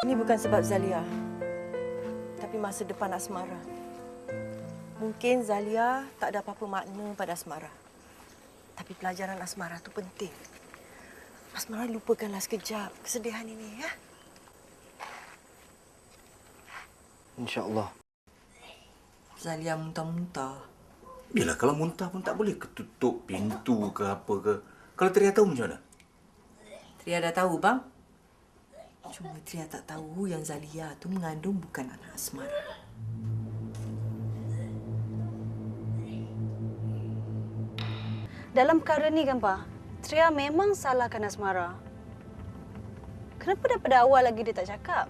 Ini bukan sebab Zalia. Tapi masa depan Asmara. Mungkin Zalia tak ada apa-apa makna pada Asmara. Tapi pelajaran Asmara tu penting. Asmara lupakanlah sekejap kesedihan ini ya. InsyaAllah. Zalia muntah-muntah. Yelah, kalau muntah pun tak boleh ke tutup pintu ke apa ke. Kalau Tria tahu macam mana? Tria dah tahu bang. Cuma Tria tak tahu yang Zalia tu mengandung bukan anak Asmara. Dalam perkara ni kan, Pak, Tria memang salahkan Asmara. Kenapa daripada awal lagi dia tak cakap?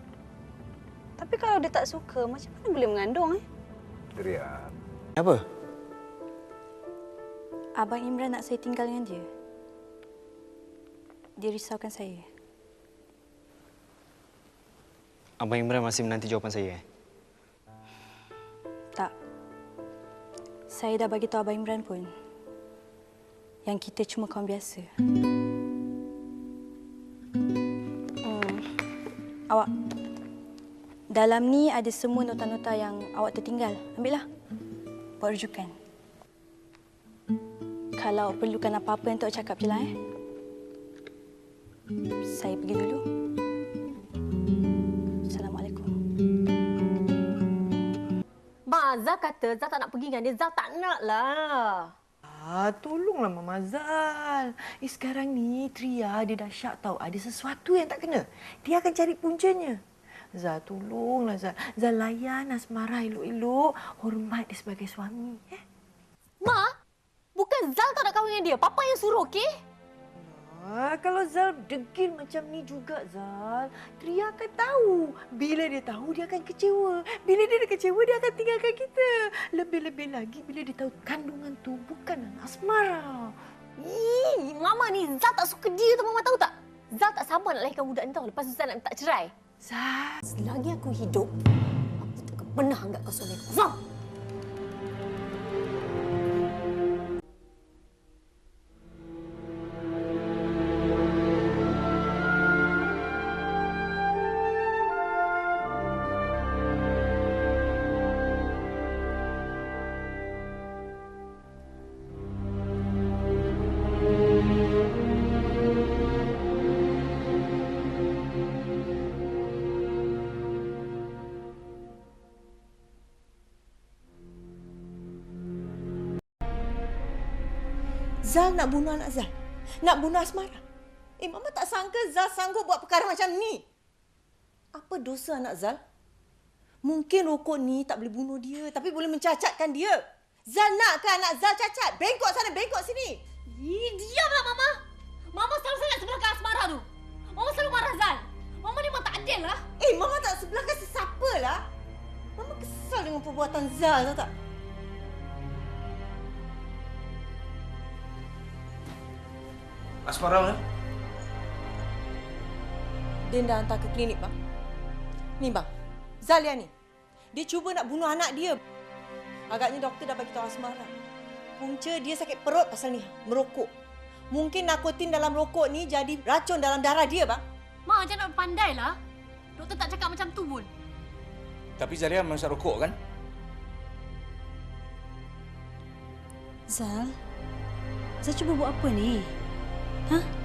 Tapi kalau dia tak suka, macam mana boleh mengandung eh? Tria. Apa? Abang Imran nak saya tinggal dengan dia. Dia risaukan saya. Abang Imran masih menanti jawapan saya. eh? Tak. Saya dah bagi tahu Abang Imran pun. Yang kita cuma kawan biasa. Hmm. Awak. Dalam ni ada semua nota-nota yang awak tertinggal. Ambillah. Buat rujukan. Kalau perlukan apa-apa untuk cakap je lah eh. Saya pergi dulu. Zal kata Zal tak nak pergi dengan dia. Zal tak nak lah. Ah, tolonglah Mama Zal. Eh, sekarang ni Tria dia dah syak tahu ada sesuatu yang tak kena. Dia akan cari puncanya. Zal, tolonglah Zal. Zal layan Asmara elok-elok. Hormat dia sebagai suami. Eh? Mak, bukan Zal tak nak kahwin dengan dia. Papa yang suruh, okey? Ah, kalau Zal degil macam ni juga Zal, Tria akan tahu. Bila dia tahu dia akan kecewa. Bila dia dah kecewa dia akan tinggalkan kita. Lebih-lebih lagi bila dia tahu kandungan tu bukan anak Asmara. Ih, Mama ni Zal tak suka dia tu Mama tahu tak? Zal tak sabar nak lahirkan budak ni tau. Lepas tu Zal nak minta cerai. Zal, Selagi aku hidup, aku tak akan pernah anggap kau suami aku. Faham? Zal nak bunuh anak Zal. Nak bunuh Asmara. Eh, Mama tak sangka Zal sanggup buat perkara macam ni. Apa dosa anak Zal? Mungkin rokok ni tak boleh bunuh dia, tapi boleh mencacatkan dia. Zal nak ke anak Zal cacat? Bengkok sana, bengkok sini. Ih, diamlah Mama. Mama selalu sangat sebelahkan Asmara tu. Mama selalu marah Zal. Mama ni memang tak adil lah. Eh, Mama tak sebelahkan sesiapa lah. Mama kesal dengan perbuatan Zal, tahu tak? Asmara mana? Dia dah hantar ke klinik, bang. Ni, bang. Zalia ni. Dia cuba nak bunuh anak dia. Agaknya doktor dah bagi tahu Asmara. Punca dia sakit perut pasal ni, merokok. Mungkin narkotin dalam rokok ni jadi racun dalam darah dia, bang. Mak macam nak pandai lah. Doktor tak cakap macam tu pun. Tapi Zalia memang isap rokok kan? Zal, Zal cuba buat apa ni? Huh?